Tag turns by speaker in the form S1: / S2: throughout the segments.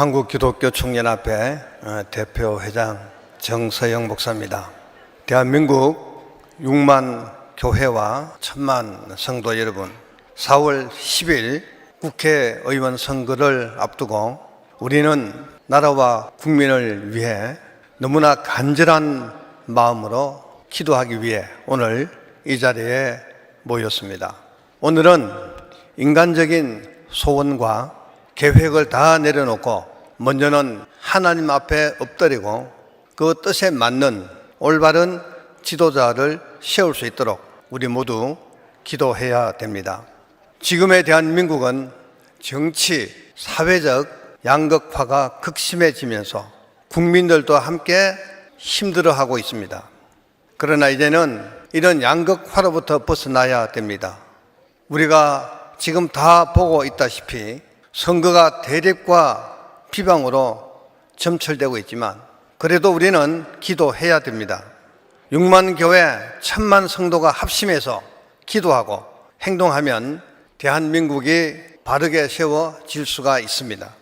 S1: 한국 기독교 총연합회 어, 대표 회장 정서영 목사입니다. 대한민국 6만 교회와 천만 성도 여러분, 4월 10일 국회의원 선거를 앞두고 우리는 나라와 국민을 위해 너무나 간절한 마음으로 기도하기 위해 오늘 이 자리에 모였습니다. 오늘은 인간적인 소원과 계획을 다 내려놓고 먼저는 하나님 앞에 엎드리고 그 뜻에 맞는 올바른 지도자를 세울 수 있도록 우리 모두 기도해야 됩니다. 지금의 대한민국은 정치, 사회적 양극화가 극심해지면서 국민들도 함께 힘들어하고 있습니다. 그러나 이제는 이런 양극화로부터 벗어나야 됩니다. 우리가 지금 다 보고 있다시피 선거가 대립과 비방으로 점철되고 있지만 그래도 우리는 기도해야 됩니다. 6만 교회, 천만 성도가 합심해서 기도하고 행동하면 대한민국이 바르게 세워질 수가 있습니다.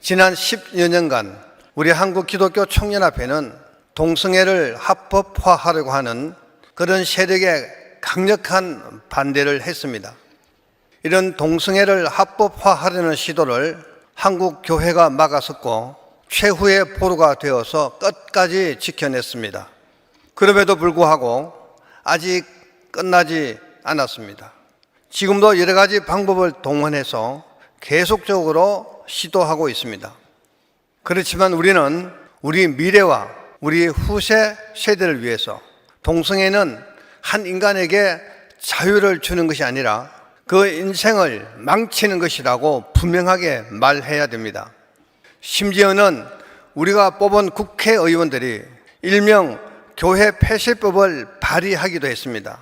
S1: 지난 10여 년간 우리 한국 기독교 청년합회는 동성애를 합법화하려고 하는 그런 세력의 강력한 반대를 했습니다. 이런 동성애를 합법화하려는 시도를 한국 교회가 막았었고 최후의 보루가 되어서 끝까지 지켜냈습니다. 그럼에도 불구하고 아직 끝나지 않았습니다. 지금도 여러 가지 방법을 동원해서 계속적으로 시도하고 있습니다. 그렇지만 우리는 우리 미래와 우리 후세 세대를 위해서 동성애는 한 인간에게 자유를 주는 것이 아니라 그 인생을 망치는 것이라고 분명하게 말해야 됩니다. 심지어는 우리가 뽑은 국회의원들이 일명 교회 폐쇄법을 발의하기도 했습니다.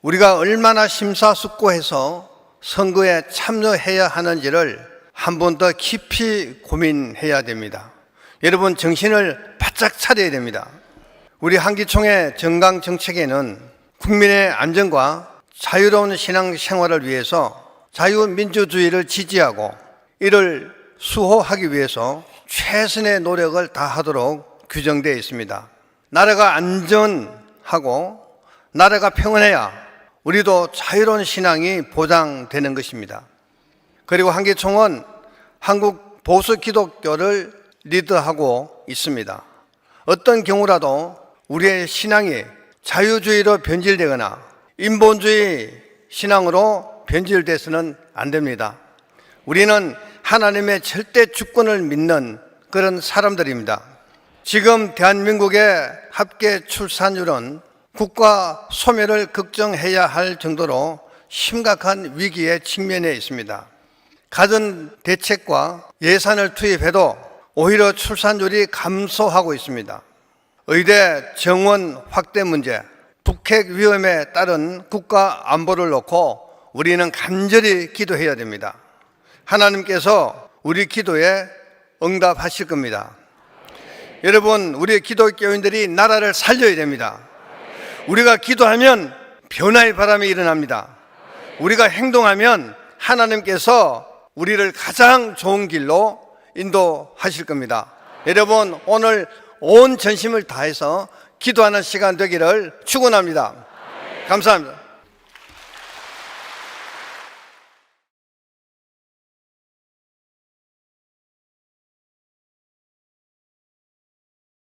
S1: 우리가 얼마나 심사숙고해서 선거에 참여해야 하는지를 한 번 더 깊이 고민해야 됩니다. 여러분 정신을 바짝 차려야 됩니다. 우리 한기총의 정강 정책에는 국민의 안전과 자유로운 신앙 생활을 위해서 자유민주주의를 지지하고 이를 수호하기 위해서 최선의 노력을 다하도록 규정되어 있습니다. 나라가 안전하고 나라가 평온해야 우리도 자유로운 신앙이 보장되는 것입니다. 그리고 한기총은 한국 보수 기독교를 리드하고 있습니다. 어떤 경우라도 우리의 신앙이 자유주의로 변질되거나 인본주의 신앙으로 변질돼서는 안 됩니다. 우리는 하나님의 절대 주권을 믿는 그런 사람들입니다. 지금 대한민국의 합계 출산율은 국가 소멸을 걱정해야 할 정도로 심각한 위기에 직면해 있습니다. 가전 대책과 예산을 투입해도 오히려 출산율이 감소하고 있습니다. 의대 정원 확대 문제, 북핵 위험에 따른 국가 안보를 놓고 우리는 간절히 기도해야 됩니다. 하나님께서 우리 기도에 응답하실 겁니다. 여러분, 우리 기독교인들이 나라를 살려야 됩니다. 우리가 기도하면 변화의 바람이 일어납니다. 우리가 행동하면 하나님께서 우리를 가장 좋은 길로 인도하실 겁니다. 여러분, 오늘 온 전심을 다해서 기도하는 시간 되기를 축원합니다. 감사합니다.